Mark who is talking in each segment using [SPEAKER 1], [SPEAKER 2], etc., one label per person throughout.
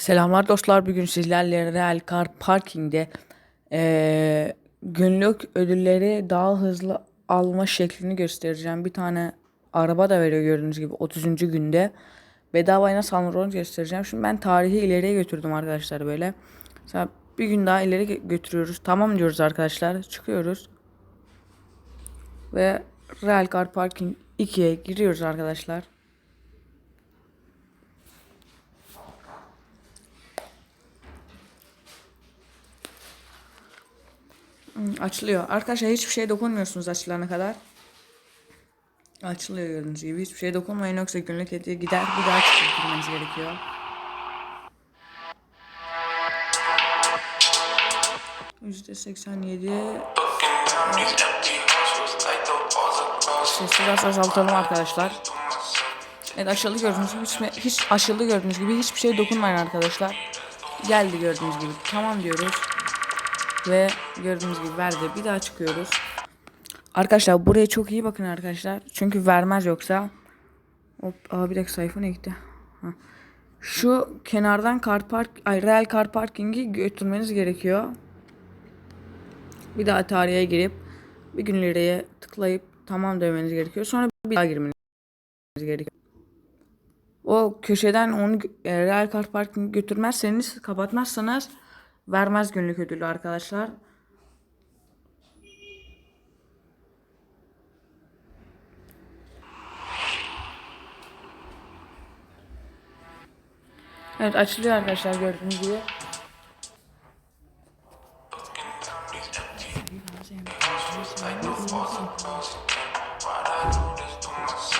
[SPEAKER 1] Selamlar dostlar. Bugün sizlerle Real Car Parking'de eee, günlük ödülleri daha hızlı alma şeklini göstereceğim. Bir tane araba da veriyor gördüğünüz gibi 30. günde. Bedavaya nasıl alınır onu göstereceğim. Şimdi ben tarihi ileriye götürdüm arkadaşlar böyle. Mesela bir gün daha ileri gö- götürüyoruz. Tamam diyoruz arkadaşlar. Çıkıyoruz. Ve Real Car Parking 2'ye giriyoruz arkadaşlar. Açılıyor. Arkadaşlar hiçbir şeye dokunmuyorsunuz açılana kadar. Açılıyor gördüğünüz gibi. Hiçbir şeye dokunmayın yoksa günlük hediye gider. Bir daha çıkmamız gerekiyor. Yüzde seksen yedi. Sesi biraz azaltalım arkadaşlar. Evet aşıldı gördüğünüz gibi hiç, hiç gördüğünüz gibi hiçbir şeye dokunmayın arkadaşlar. Geldi gördüğünüz gibi. Tamam diyoruz. Ve gördüğünüz gibi verdi. Bir daha çıkıyoruz. Arkadaşlar buraya çok iyi bakın arkadaşlar. Çünkü vermez yoksa. Hop, aa bir dakika sayfa ne gitti? Ha. Şu kenardan kar park, ay real car parking'i götürmeniz gerekiyor. Bir daha tarihe girip bir gün ileriye tıklayıp tamam demeniz gerekiyor. Sonra bir daha girmeniz gerekiyor. O köşeden onu e, real car parking götürmezseniz kapatmazsanız vermez günlük ödülü arkadaşlar. Evet açılıyor arkadaşlar gördüğünüz gibi.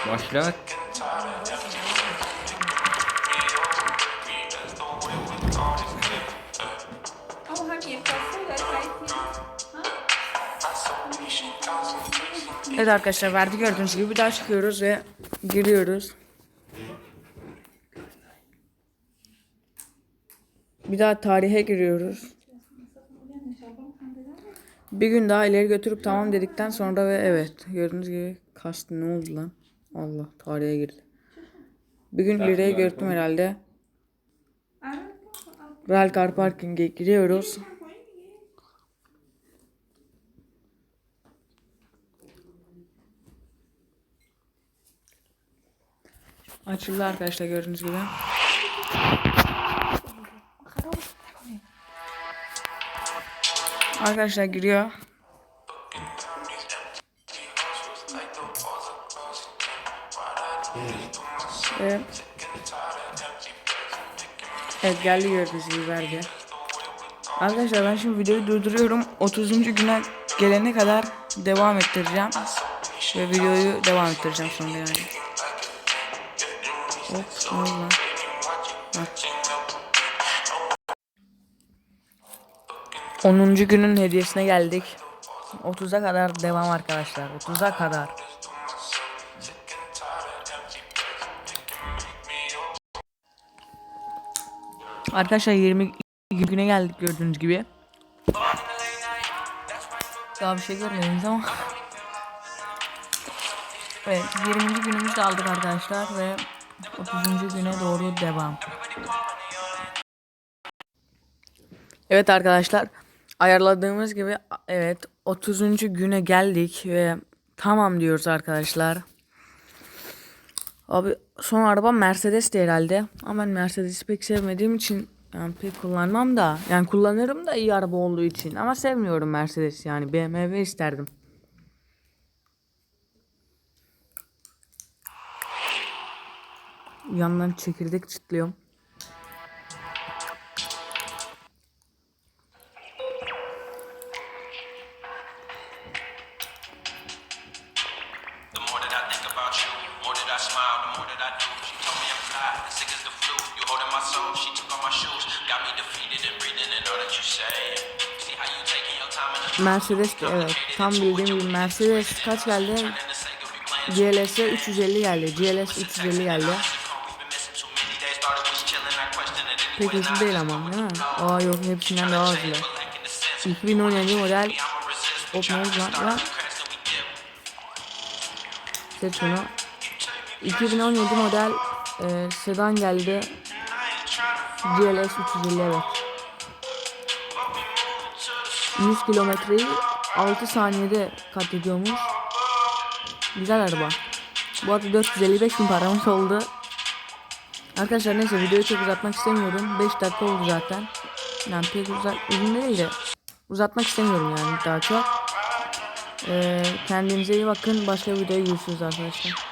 [SPEAKER 2] Başla.
[SPEAKER 1] Evet arkadaşlar verdi gördüğünüz gibi bir daha çıkıyoruz ve giriyoruz. Bir daha tarihe giriyoruz. Bir gün daha ileri götürüp tamam dedikten sonra ve evet gördüğünüz gibi kastı ne oldu lan? Allah tarihe girdi. Bir gün ileriye götürdüm herhalde. Real Car Parking'e giriyoruz. Açıldı arkadaşlar gördüğünüz gibi. Arkadaşlar giriyor. Evet. Geldi gördüğünüz gibi verdi. Arkadaşlar ben şimdi videoyu durduruyorum. 30. güne gelene kadar devam ettireceğim. Ve videoyu devam ettireceğim sonra yani. Hop ne oldu lan? Bak. 10. günün hediyesine geldik. 30'a kadar devam arkadaşlar. 30'a kadar. Arkadaşlar 20 güne geldik gördüğünüz gibi. Daha bir şey görmediniz ama. Evet 20. günümüzü aldık arkadaşlar ve 30. güne doğru devam. Evet arkadaşlar ayarladığımız gibi evet 30. güne geldik ve tamam diyoruz arkadaşlar. Abi son araba Mercedes de herhalde. Ama ben Mercedes'i pek sevmediğim için yani pek kullanmam da. Yani kullanırım da iyi araba olduğu için. Ama sevmiyorum Mercedes yani. BMW isterdim. Yandan çekirdek
[SPEAKER 3] the
[SPEAKER 1] Mercedes de evet. Tam bildiğim gibi Mercedes kaç geldi? GLS'e 350 geldi. GLS 350 geldi. Pek hızlı değil ama değil mi? Aa yok hepsinden daha hızlı.
[SPEAKER 3] Lacking the sense,
[SPEAKER 1] 2017 model
[SPEAKER 3] dip.
[SPEAKER 1] Seç şunu. 2017 model e, sedan geldi. GLS 350 evet. 100 kilometreyi 6 saniyede kat ediyormuş. Güzel araba. Bu arada 455 bin paramız oldu. Arkadaşlar neyse videoyu çok uzatmak istemiyorum. 5 dakika oldu zaten. Yani pek uzat, uzun değil de uzatmak istemiyorum yani daha çok. Ee, kendinize iyi bakın. Başka videoya görüşürüz arkadaşlar.